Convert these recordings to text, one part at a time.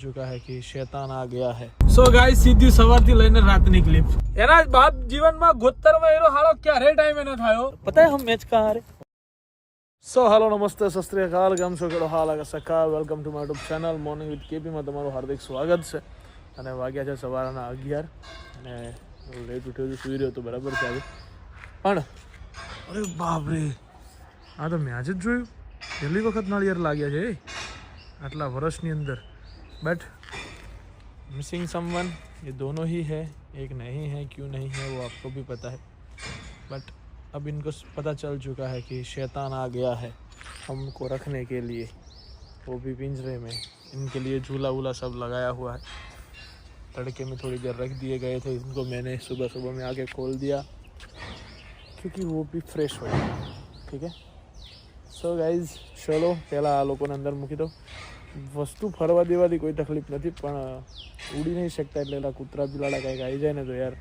ચુકા હે કે શેતાન આ ગયા હે સો ગાઈસ સીધી સવારથી લઈને રાતની ક્લિપ એના બાપ જીવનમાં ગોતરમાં એરો હાલો ક્યારે ટાઈમ એનો થયો પતા હમ મેચ કા હારે સો હાલો નમસ્તે સસ્ત્રી કાલ કેમ છો કેડો હાલ આગળ સકા welcome to my YouTube channel morning with કેપીમાં તમારું હાર્દિક સ્વાગત છે। અને વાગ્યા છે સવારના અગિયાર અને લેટ ઉઠ્યો છું સુઈ રહ્યો તો બરાબર છે આજે. પણ અરે બાપ રે આ તો મેં આજે જ જોયું. પહેલી વખત નાળિયેર લાગ્યા છે આટલા વર્ષની અંદર. बट मिसिंग समवन ये दोनों ही है एक नहीं है क्यों नहीं है वो आपको भी पता है बट अब इनको पता चल चुका है कि शैतान आ गया है हमको रखने के लिए वो भी पिंजरे में इनके लिए झूला वूला सब लगाया हुआ है तड़के में थोड़ी देर रख दिए गए थे इनको मैंने सुबह सुबह में आके खोल दिया क्योंकि वो भी फ्रेश हो जाए ठीक है સો ગાઈઝ ચલો પહેલાં આ લોકોને અંદર મૂકી દો વસ્તુ ફરવા દેવાથી કોઈ તકલીફ નથી, પણ ઉડી નહીં શકતા એટલે એલા કૂતરા બિલાડા કંઈક આવી જાય ને તો યાર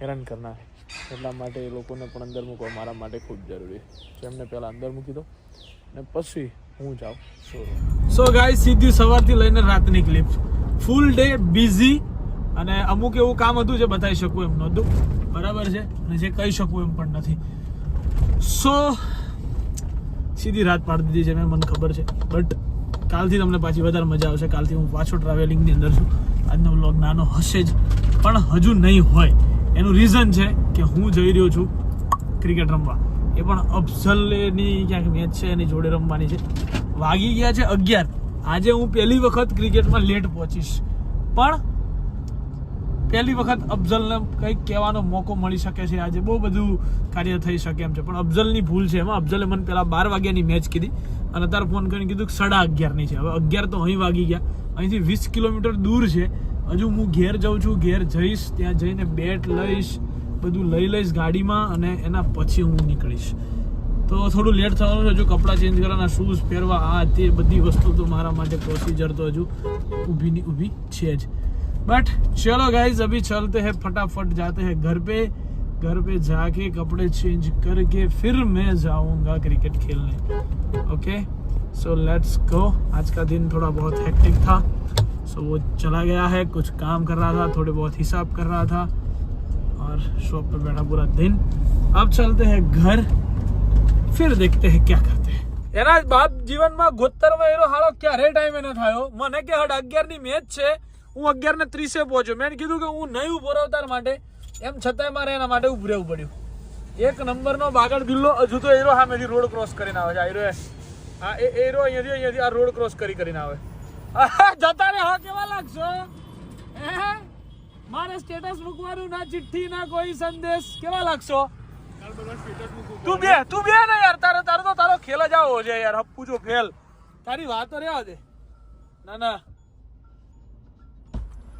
હેરાન કરનાર એટલા માટે એ લોકોને પણ અંદર મૂકવા મારા માટે ખૂબ જરૂરી છે. એમને પહેલાં અંદર મૂકી દો અને પછી હું જાઉં. સો સો ગાય સીધી સવારથી લઈને રાતની ક્લિપ ફૂલ ડે બિઝી અને અમુક એવું કામ હતું જે બતાવી શકું એમ નહોતું. બરાબર છે? અને જે કહી શકું એમ પણ નથી. સો સીધી રાત પાડી દીધી છે મને ખબર છે. બટ કાલથી તમને પાછી વધારે મજા આવશે. કાલથી હું પાછો ટ્રાવેલિંગની અંદર છું. આજનો બ્લોગ નાનો હશે જ, પણ હજુ નહીં હોય. એનું રીઝન છે કે હું જઈ રહ્યો છું ક્રિકેટ રમવા. એ પણ અફઝલની ક્યાંક મેચ છે, એની જોડે રમવાની છે. વાગી ગયા છે અગિયાર. આજે હું પહેલી વખત ક્રિકેટમાં લેટ પહોંચીશ. પણ પહેલી વખત અફઝલને કંઈક કહેવાનો મોકો મળી શકે છે. આજે બહુ બધું કાર્ય થઈ શકે એમ છે. પણ અફઝલની ભૂલ છે એમાં. અફઝલે મને પહેલાં બાર વાગ્યાની મેચ કીધી અને અત્યારે ફોન કરીને કીધું કે સાડા અગિયારની છે. હવે અગિયાર તો અહીં વાગી ગયા. અહીંથી વીસ કિલોમીટર દૂર છે. હજુ હું ઘેર જાઉં છું, ઘેર જઈશ, ત્યાં જઈને બેટ લઈશ, બધું લઈ લઈશ ગાડીમાં અને એના પછી હું નીકળીશ. તો થોડું લેટ થવાનું છે. હજુ કપડાં ચેન્જ કરવાના શૂઝ પહેરવા, આ તે બધી વસ્તુ તો મારા માટે પ્રોસીજર તો હજુ ઊભી ની ઊભી છે જ. बट चलो गाइज अभी चलते हैं फटाफट जाते हैं घर पे घर पे जाके कपड़े चेंज करके फिर मैं जाऊंगा क्रिकेट खेलने ओके सो लेट्स गो आज का दिन थोड़ा बहुत हेक्टिक था सो वो चला गया है कुछ काम कर रहा था थोड़े बहुत हिसाब कर रहा था और शॉप पे बैठा पूरा दिन अब चलते हैं घर फिर देखते हैं क्या करते हैं એના બાપ જીવનમાં ગોતરમાં એનો હાળો ક્યારે ટાઈમ એનો થયો મને કે હડ અગિયાર ની મેચ છે હું અગિયાર ને ત્રીસે પહોંચ્યો. મેં કીધું કે હું નહીં ઊભો રહું માટે. એમ છતાંય મારે એના માટે ઉભું રહેવું પડ્યું. એક નંબરનો બાગડ બિલ્લો હજુ તો એરો સામેથી રોડ ક્રોસ કરીને આવે છે. આ એરો આ એ એરો અહીંયાથી અહીંયાથી આ રોડ ક્રોસ કરી કરીને આવે. જતા રે હા, કેવા લાગશો? હે? મારે સ્ટેટસ મૂકવાનું ના, ચિઠ્ઠી ના, કોઈ સંદેશ. કેવા લાગશો? તું બે તું બે ને યાર. તારો તારો તો તારો ખેલ જ આવો છે યાર. હપ્પુ જો ફેલ તારી વાતો રહેવા દે. ના ના.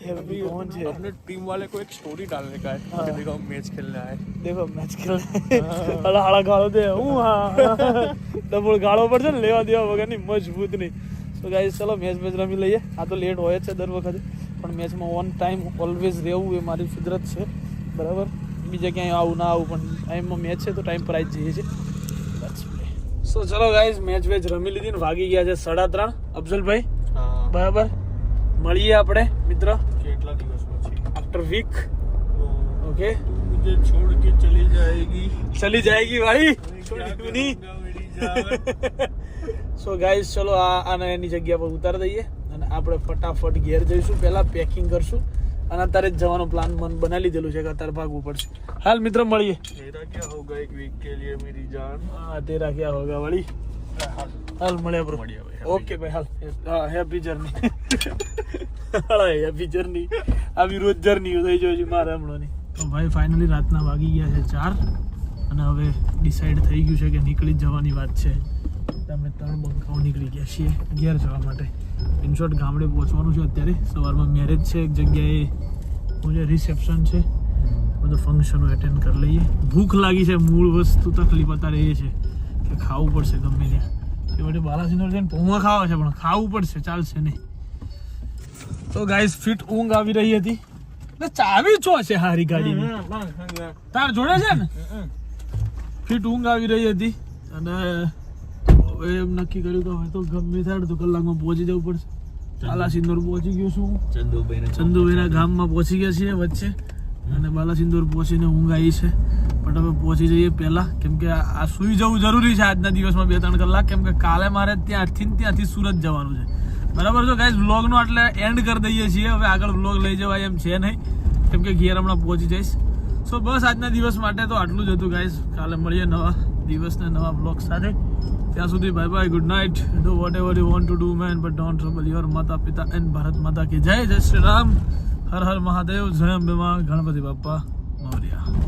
હેવી પવન છે अपने टीम वाले को एक स्टोरी डालने का है हाँ। कि देखो हम मैच खेलने आए દેખો મેચ ખેલ હળા હળા ગાળો દે હું હા ડબલ ગાળો પડશે ને લેવા દેવા વગરની મજબૂત નહીં તો ગાઈસ ચલો મેચ મેચ રમી લઈએ આ તો લેટ હોય જ છે દર વખતે પણ મેચમાં ઓન ટાઈમ ઓલવેઝ રહેવું એ મારી ફિતરત છે બરાબર બીજે ક્યાંય આવું ના આવું પણ ટાઈમમાં મેચ છે તો ટાઈમ પર આવી જ જઈએ છીએ સો ચલો ગાઈસ મેચ વેચ રમી લીધી ને વાગી ગયા છે સાડા ત્રણ અફઝલભાઈ हाँ બરાબર મળીએ આપણે મિત્ર કેટલા દિવસ પછી આફ્ટર વીક तो ઓકે मुझे छोड़ के चली जाएगी ચલી જાયગી ભાઈ क्या છોડી નહીં करूंगा मेरी जान સો ગાઈસ ચલો આ આને એની જગ્યા પર ઉતારી દઈએ અને આપણે ફટાફટ ઘેર જઈશું પહેલા પેકિંગ કરશું અને અત્યારે જ જવાનો પ્લાન મન બનાવી લીધેલું છે કે અત્યારે ભાગવું પડશે હાલ મિત્ર મળીએ मेरा क्या होगा एक वीक के लिए मेरी जान હા તેરા ક્યાં હોગા વળી હાલ મળ્યા બ્રો ઓકે ભાઈ હાલ. હા હેપી જર્ની હા હેપી જર્ની આવી રોજ જર્ની થઈ જાય છે મારે હમણાંની. તો ભાઈ ફાઇનલી રાતના વાગી ગયા છે ચાર અને હવે ડિસાઈડ થઈ ગયું છે કે નીકળી જ જવાની વાત છે. તમે ત્રણ બંકાઓ નીકળી ગયા છીએ ઘેર જવા માટે. ઇન શોર્ટ ગામડે પહોંચવાનું છે અત્યારે. સવારમાં મેરેજ છે એક જગ્યાએ હું જે રિસેપ્શન છે બધું ફંક્શનો એટેન્ડ કરી લઈએ. ભૂખ લાગી છે મૂળ વસ્તુ તકલીફ અત્યારે એ છે. કે ખાવું પડશે ગમે ત્યાં. છેવટે બાલાસિનોર જઈને પૌવા ખાવા છે પણ ખાવું પડશે ચાલશે નહીં. તો ગાઈસ ફિટ ઊંઘ આવી રહી હતી. ને ચાવી ચો છે હારી ગાડીની? તાર જોડે છે ને? ફિટ ઊંઘ આવી રહી હતી. અને હવે એમ નક્કી કર્યું કે હવે તો ગમે થાય તો કલાકમાં પહોંચી જવું પડશે. બાલાસિંદોર પહોંચી ગયો છું ચંદુભાઈ ચંદુભાઈના ગામમાં પહોંચી ગયા છીએ વચ્ચે. અને બાલાસિંદોર પહોંચીને ઊંઘ આવી છે. પણ હવે પહોંચી જઈએ પહેલા. કેમ કે આ સૂઈ જવું જરૂરી છે આજના દિવસમાં બે ત્રણ કલાક. કેમ કે કાલે મારે ત્યાંથી ત્યાંથી સુરત જવાનું છે. બરાબર છો ગાઈઝ વ્લોગનો એટલે એન્ડ કરી દઈએ છીએ. હવે આગળ વ્લોગ લઈ જવાય એમ છે નહીં. કેમ કે ઘેર હમણાં પહોંચી જઈશ. સો બસ આજના દિવસ માટે તો આટલું જ હતું ગાઈઝ કાલે મળીએ નવા દિવસને નવા બ્લોગ સાથે. ત્યાં સુધી bye bye good night do whatever you want to do man but don't trouble your માતા પિતા એન્ડ ભારત માતા કે જય જય શ્રી રામ. હર હર મહાદેવ, જય અંબે માં, ગણપતિ બાપ્પા મોર્યા.